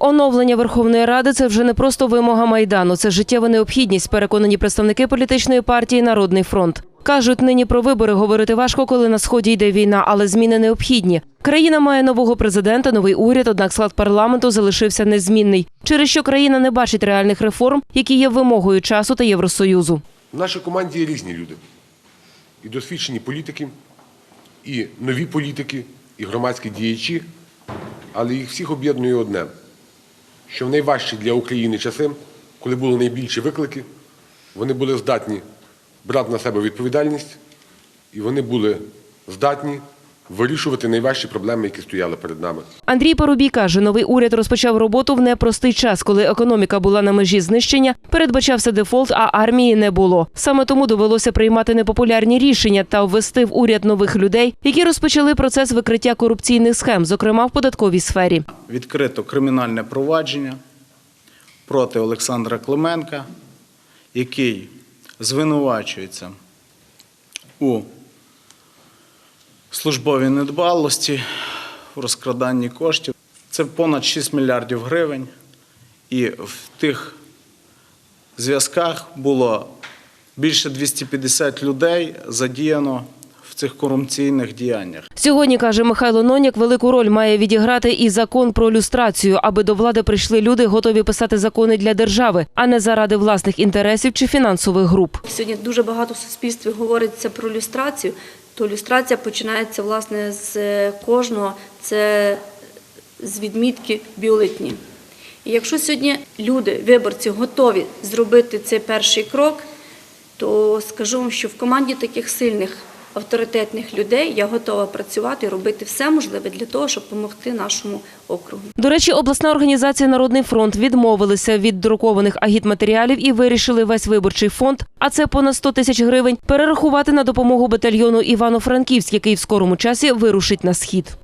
Оновлення Верховної Ради це вже не просто вимога майдану, це життєва необхідність. Переконані представники політичної партії Народний фронт. Кажуть, нині про вибори говорити важко, коли на сході йде війна, але зміни необхідні. Країна має нового президента, новий уряд, однак склад парламенту залишився незмінний, через що країна не бачить реальних реформ, які є вимогою часу та Євросоюзу. В нашій команді є різні люди. І досвідчені політики, і нові політики, і громадські діячі. Але їх всіх об'єднує одне, що в найважчі для України часи, коли були найбільші виклики, вони були здатні брати на себе відповідальність, і вони були здатні вирішувати найважчі проблеми, які стояли перед нами. Андрій Парубій каже, новий уряд розпочав роботу в непростий час, коли економіка була на межі знищення, передбачався дефолт, а армії не було. Саме тому довелося приймати непопулярні рішення та ввести в уряд нових людей, які розпочали процес викриття корупційних схем, зокрема в податковій сфері. відкрито кримінальне провадження проти Олександра Клименка, який звинувачується у службовій недбалості, в розкраданні коштів. Це понад 6 мільярдів гривень. І в тих зв'язках було більше 250 людей задіяно в цих корупційних діяннях. Сьогодні каже Михайло Ноняк, велику роль має відіграти і закон про люстрацію, аби до влади прийшли люди, готові писати закони для держави, а не заради власних інтересів чи фінансових груп. Сьогодні дуже багато в суспільстві говориться про люстрацію. То ілюстрація починається власне з кожного, це з відмітки бюлетні. І якщо сьогодні люди, виборці, готові зробити цей перший крок, то скажу вам, що в команді таких сильних авторитетних людей я готова працювати і робити все можливе для того, щоб допомогти нашому округу. До речі, обласна організація Народний фронт відмовилися від друкованих агітматеріалів і вирішили весь виборчий фонд, а це понад 100 тисяч гривень, перерахувати на допомогу батальйону Івано-Франківськ, який в скорому часі вирушить на схід.